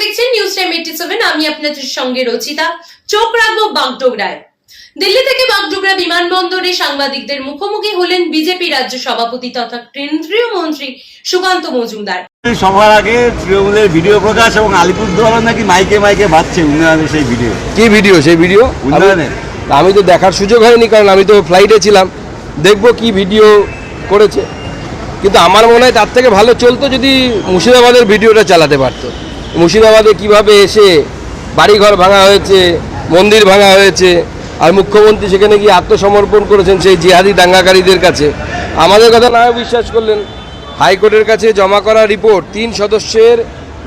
দেখছেন news time eighty seven আমি আপনাদের সঙ্গে রচিতা। চোখ রাখব বাগডোগরায়। দিল্লি থেকে বাগডোগরা বিমানবন্দরে সাংবাদিকদের মুখোমুখি হলেন বিজেপি রাজ্য সভাপতি তথা কেন্দ্রীয় মন্ত্রী সুকান্ত মজুমদার। সবার আগে তৃণমূলের ভিডিও প্রকাশ এবং আলিপুরদুয়ার নাকি মাইকে মাইকে বাজছে উন্নয়নের সেই ভিডিও। কি ভিডিও? সেই ভিডিও? উন্নয়নের। আমি- আমি তো দেখার সুযোগ হয়নি কারণ আমি তো ফ্লাইটে ছিলাম। দেখব কি ভিডিও করেছে। কিন্তু আমার মনে হয় তার থেকে ভালো চলতো যদি মুর্শিদাবাদের ভিডিওটা চালাতে পারতো। মুর্শিদাবাদে কীভাবে এসে বাড়িঘর ভাঙা হয়েছে, মন্দির ভাঙা হয়েছে, আর মুখ্যমন্ত্রী সেখানে গিয়ে আত্মসমর্পণ করেছেন সেই জিহাদি দাঙ্গাকারীদের কাছে। আমাদের কথা না বিশ্বাস করলেন, হাইকোর্টের কাছে জমা করা রিপোর্ট, তিন সদস্যের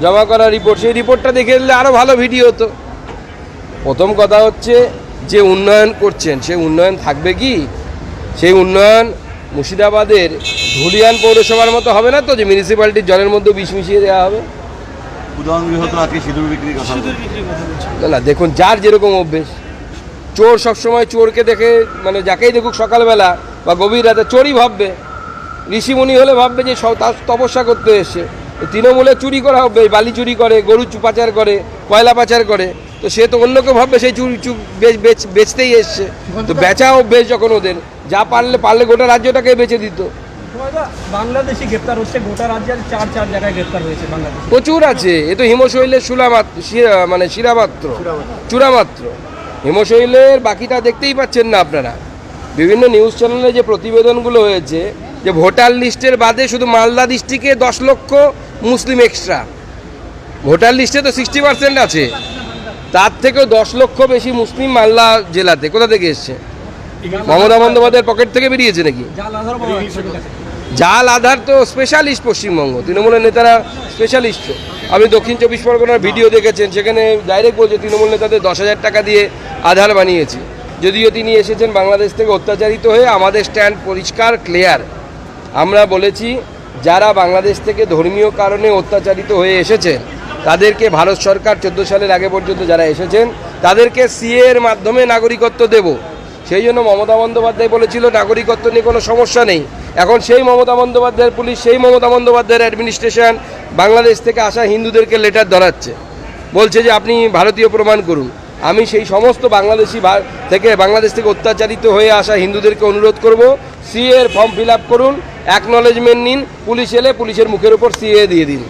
জমা করা রিপোর্ট, সেই রিপোর্টটা দেখে দিলে আরও ভালো ভিডিও হতো। প্রথম কথা হচ্ছে যে উন্নয়ন করছেন, সেই উন্নয়ন থাকবে কি? সেই উন্নয়ন মুর্শিদাবাদের ধুলিয়ান পৌরসভার মতো হবে না তো, যে মিউনিসিপ্যালিটির জলের মধ্যে বিষ মিশিয়ে দেওয়া হবে? উদাহরণ গৃহত আজকে সিঁদুর বিক্রির কথা বলছে। না না দেখুন যার যেরকম অভ্যেস চোর সবসময় চোরকে দেখে মানে যাকেই দেখুক সকালবেলা বা গভীর রাতে চোরই ভাববে। ঋষিমুনি হলে ভাববে যে সব তার তপস্যা করতে এসছে। তো তৃণমূলে চুরি করা হবে বালি চুরি করে গরু পাচার করে কয়লা পাচার করে তো সে তো অন্যকে ভাববে সেই চুরি বেচতেই এসছে। তো বেচা অভ্যেস যখন ওদের যা পারলে পারলে গোটা রাজ্যটাকে বেচে দিত। বাংলাদেশি গ্রেপ্তার হচ্ছে গোটা রাজ্যের চার চার জায়গায় গ্রেপ্তার হয়েছে বাংলাদেশ। প্রচুর আছে এ তো হিমশৈলের শুলামাত্র শিরা- মানে শিরামাত্র। চূড়ামাত্র। হিমশৈলের বাকিটা দেখতেই পাচ্ছেন না আপনারা। বিভিন্ন নিউজ চ্যানেলে যে প্রতিবেদনগুলো হয়েছে যে ভোটার লিস্টের বাদে শুধু মালদা ডিস্ট্রিক্টে দশ লক্ষ মুসলিম এক্সট্রা ভোটার লিস্টে তো সিক্সটি পার্সেন্ট আছে। তার থেকেও দশ লক্ষ বেশি মুসলিম মালদা জেলাতে। কোথা থেকে এসছে? মমতা বন্দ্যোপাধ্যায়ের পকেট থেকে বেরিয়েছে নাকি? জাল আধার তো স্পেশালিস্ট পশ্চিমবঙ্গ। তৃণমূলের নেতারা স্পেশালিস্ট আপনি দক্ষিণ চব্বিশ পরগনার ভিডিও দেখেছেন, সেখানে ডাইরেক্ট বলছে তৃণমূল নেতাদের দশ হাজার টাকা দিয়ে আধার বানিয়েছি। যদিও তিনি এসেছেন বাংলাদেশ থেকে অত্যাচারিত হয়ে, আমাদের স্ট্যান্ড পরিষ্কার ক্লিয়ার আমরা বলেছি, যারা বাংলাদেশ থেকে ধর্মীয় কারণে অত্যাচারিত হয়ে এসেছেন, তাদেরকে ভারত সরকার চোদ্দ সালের আগে পর্যন্ত যারা এসেছেন, তাদেরকে সিএ এর মাধ্যমে নাগরিকত্ব দেব। সেই জন্য মমতা বন্দ্যোপাধ্যায় বলেছিল, নাগরিকত্ব নিয়ে কোনো সমস্যা নেই। এখন সেই মমতা বন্দ্যোপাধ্যায়ের পুলিশ, সেই মমতা বন্দ্যোপাধ্যায়ের অ্যাডমিনিস্ট্রেশন বাংলাদেশ থেকে আসা হিন্দুদেরকে লেটার ধরাচ্ছে। বলছে যে আপনি ভারতীয় প্রমাণ করুন। আমি সেই সমস্ত বাংলাদেশি থেকে বাংলাদেশ থেকে অত্যাচারিত হয়ে আসা হিন্দুদেরকে অনুরোধ করব সিএ এর ফর্ম ফিল করুন অ্যাকনলেজমেন্ট নিন, পুলিশ এলে পুলিশের মুখের উপর সিএ দিয়ে দিন।